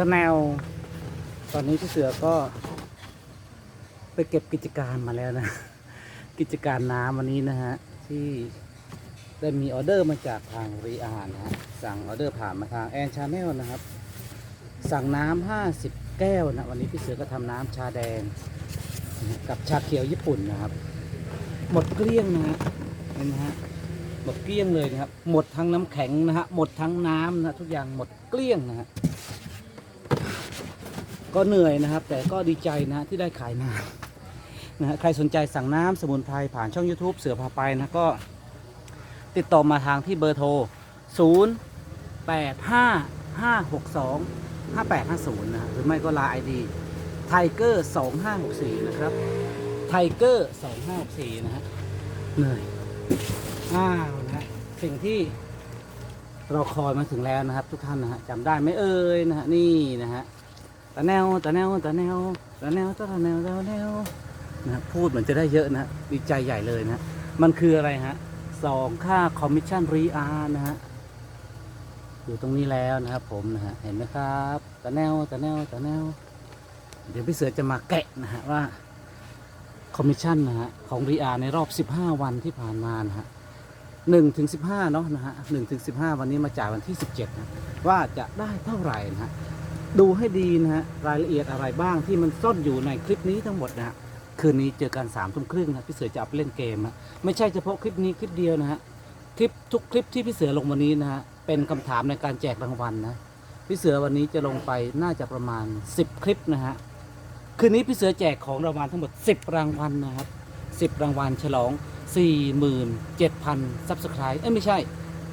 ตะแนวตอนนี้พี่เสือก็ ไปเก็บกิจการมาแล้วนะ กิจการน้ำวันนี้นะฮะ ที่ได้มีออเดอร์มาจากทางรีอานะฮะ สั่งออเดอร์ผ่านมาทางแอนชาแนลนะครับ สั่งน้ำห้าสิบแก้วนะ วันนี้พี่เสือก็ทำน้ำชาแดง กับชาเขียวญี่ปุ่นนะครับ หมดเกลี้ยงนะฮะเห็นไหมฮะหมดเกลี้ยงเลยนะครับ หมดทั้งน้ำแข็งนะฮะ หมดทั้งน้ำนะทุกอย่างหมดเกลี้ยงนะฮะ ก็เหนื่อยนะครับ แต่ก็ดีใจนะที่ได้ขายน้ำนะใครสนใจสั่งน้ำสมุนไพรผ่านช่อง YouTube เสือพาไปนะก็ติดต่อมาทางที่เบอร์โทร 0 8 5 5 6 2 5 8 5 0 นะฮะหรือไม่ก็ลาไอดีไทเกอร์2564 นะครับไทเกอร์2564 นะฮะเหนื่อยอ้าวนะฮะสิ่งที่เราคอยมาถึงแล้วนะครับ ทุกท่านนะฮะจำได้ไหมเอ่ยนะฮะนี่นะฮะ ตะแนวตะแนวตะแนวตะแนวตะแนวตะแนวนะพูดเหมือนจะได้เยอะนะดีใจใหญ่เลยนะ มันคืออะไรฮะสองค่าคอมมิชชั่นรีอาร์นะฮะอยู่ตรงนี้แล้วนะครับผมนะฮะเห็นไหมครับตะแนวตะแนวตะแนวเดี๋ยวพี่เสือจะมาแกะนะฮะว่าคอมมิชชั่นนะฮะของรีอาร์ในรอบ 15 วันที่ผ่านมานะฮะหนึ่งถึงสิบห้าเนาะนะฮะหนึ่งถึงสิบห้าวันนี้มาจ่ายวันที่17นะว่าจะได้เท่าไหร่นะฮะ ดูให้ดีนะฮะรายละเอียดอะไรบ้างที่มันซ่อนอยู่ในคลิปนี้ทั้งหมดนะฮะคืนนี้เจอกันสามทุ่มครึ่งนะพี่เสือจะเอาไปเล่นเกมนะไม่ใช่เฉพาะคลิปนี้คลิปเดียวนะฮะคลิปทุกคลิปที่พี่เสือลงวันนี้นะฮะเป็นคำถามในการแจกรางวัลนะพี่เสือวันนี้จะลงไปน่าจะประมาณ 10 คลิปนะฮะคืนนี้พี่เสือแจกของรางวัลทั้งหมด 10 รางวัลนะครับ 10 รางวัลฉลอง 47,000ซับสไครต์เอ้ยไม่ใช่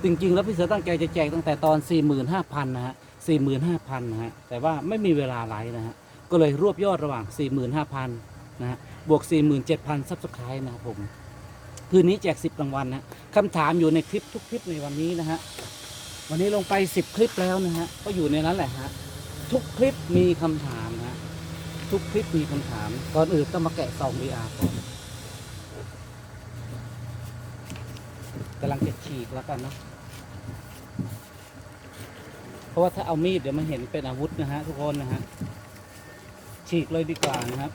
จริงๆ แล้วพี่เสือตั้งใจจะแจกตั้งแต่ตอน 45,000 นะฮะ 45,000นะฮะแต่ว่าไม่มีเวลาไลฟ์นะฮะก็เลยรวบยอดระหว่าง 45,000นะฮะบวก 47,000ซับสไครต์นะครับผมคืนนี้แจก 10รางวัลนะคำถามอยู่ในคลิปทุกคลิปในวันนี้นะฮะวันนี้ลงไป 10 คลิปแล้วนะฮะก็อยู่ในนั้นแหละฮะทุกคลิปมีคำถามนะฮะทุกคลิปมีคำถามก่อนอื่นต้องมาแกะซอง VR ก่อนกำลังจะฉีกแล้วกันเนาะ ราะว่าถ้าเอามีดเดี๋ยวมันเห็นเป็นอาวุธนะฮะทุกคนนะฮะฉีกเลยดีกว่านะครับ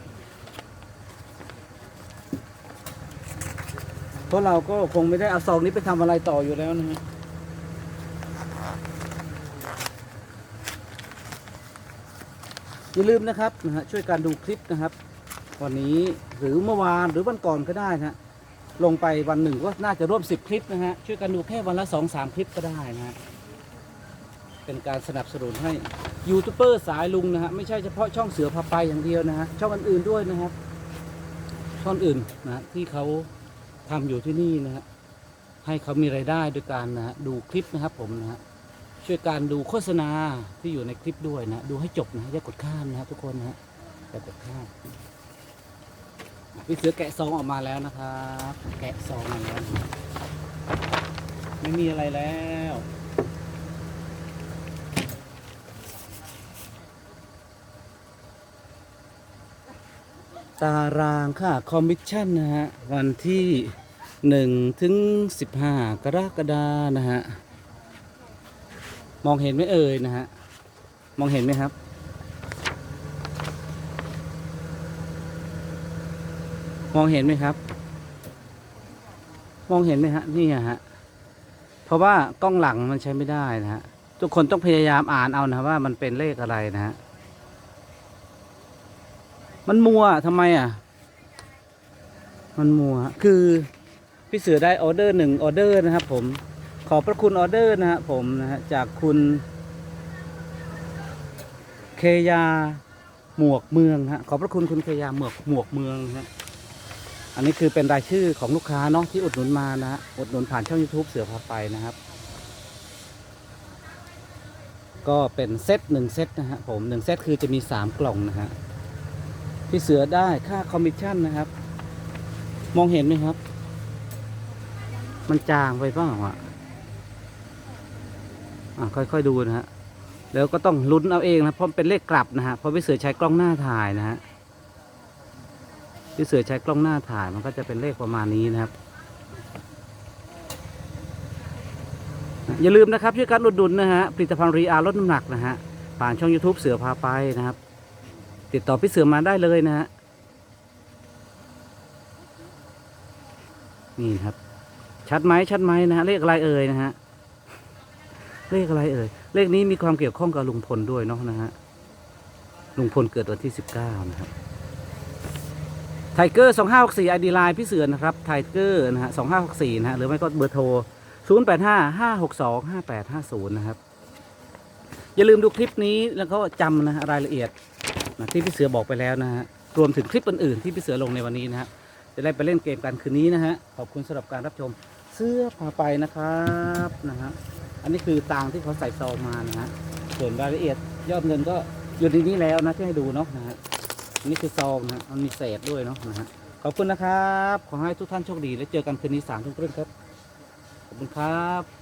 เพราะเราก็คงไม่ได้เอาซองนี้ไปทำอะไรต่ออยู่แล้วนะฮะอย่าลืมนะครับนะฮะช่วยการดูคลิปนะครับ วันนี้หรือเมื่อวานหรือวันก่อนก็ได้นะฮะลงไปวันหนึ่งก็น่าจะร่วม 10 คลิปนะฮะช่วยกันดูแค่วันละ 2 3 คลิปก็ได้นะฮะ เป็นการสนับสนุนให้ยูทูบเบอร์สายลุงนะฮะไม่ใช่เฉพาะช่องเสือพาไปอย่างเดียวนะฮะช่องอื่นๆด้วยนะครับ ช่องอื่นนะที่เขาทำอยู่ที่นี่นะฮะให้เขามีรายได้ด้วยการนะฮะดูคลิปนะครับผมนะฮะช่วยการดูโฆษณาที่อยู่ในคลิปด้วยนะดูให้จบนะอย่ากดข้ามนะครับทุกคนนะฮะอย่ากดข้ามพี่เสือแกะซองออกมาแล้วนะครับแกะซองมาแล้วไม่มีอะไรแล้ว ตารางค่าคอมมิชชั่นนะฮะ วันที่หนึ่งถึงสิบห้ากรกฎานะฮะ มองเห็นไหมเอ่ยนะฮะ มองเห็นไหมครับมองเห็นไหมครับ มองเห็นไหมฮะ นี่ฮะ เพราะว่ากล้องหลังมันใช้ไม่ได้นะฮะ ทุกคนต้องพยายามอ่านเอานะว่ามันเป็นเลขอะไรนะฮะ มันมัวทำไมอะ มันมัว คือพี่เสือได้ออเดอร์หนึ่งออเดอร์นะครับ ผม ขอบพระคุณออเดอร์นะฮะผมนะฮะจากคุณ เคยาหมวกเมืองฮะขอบพระคุณคุณเคยาหมวกหมวกเมืองฮะอันนี้คือเป็นรายชื่อของลูกค้าเนาะที่อุดหนุนมานะฮะอุดหนุนผ่านช่อง YouTube เสือพาไปนะครับ ก็เป็นเซตหนึ่งเซตนะฮะผมหนึ่งเซตคือจะมีสามกล่องนะฮะ พี่เสือได้ค่าคอมมิชชั่นนะครับ มองเห็นไหมครับ มันจางไปเปล่าอะอะค่อยๆดูนะฮะแล้วก็ต้องลุ้นเอาเองนะเพราะเป็นเลขกลับนะฮะเพราะพี่เสือใช้กล้องหน้าถ่ายนะฮะพี่เสือใช้กล้องหน้าถ่ายมันก็จะเป็นเลขประมาณนี้นะครับอย่าลืมนะครับช่วยกันอุดหนุนนะฮะผลิตภัณฑ์รีอาร์ลดน้ำหนักนะฮะผ่านช่อง YouTube เสือพาไปนะครับ ติดต่อพี่เสือมาได้เลยนะฮะนี่ครับ ชัดไหมชัดไหมนะฮะเลขอะไรเอ่ยนะฮะเลขอะไรเอ่ยเลขนี้มีความเกี่ยวข้องกับลุงพลด้วยเนาะนะฮะลุงพลเกิดวันที่สิบเก้านะครับไทเกอร์สองห้าหกสี่ไอดีไลน์พี่เสือนะครับไทเกอร์นะฮะสองห้าหกสี่นะฮะหรือไม่ก็เบอร์โทรศูนย์แปดห้าห้าหกสองห้าแปดห้าศูนย์นะครับอย่าลืมดูคลิปนี้แล้วก็จำนะฮะรายละเอียด นะที่พี่เสือบอกไปแล้วนะฮะรวมถึงคลิปอื่นๆที่พี่เสือลงในวันนี้นะฮะจะได้ไปเล่นเกมกันคืนนี้นะฮะขอบคุณสำหรับการรับชมเสื้อพาไปนะครับนะฮะอันนี้คือต่างที่เขาใส่ซองมานะฮะส่วนรายละเอียดยอดเงินก็อยู่ในนี้แล้วนะที่ให้ดูเนาะนะฮะอันนี่คือซองนะมันมีเศษด้วยเนาะนะฮะขอบคุณนะครับ ขอให้ทุกท่านโชคดีและเจอกันคืนนี้สามทุ่มครึ่งครับ ขอบคุณครับ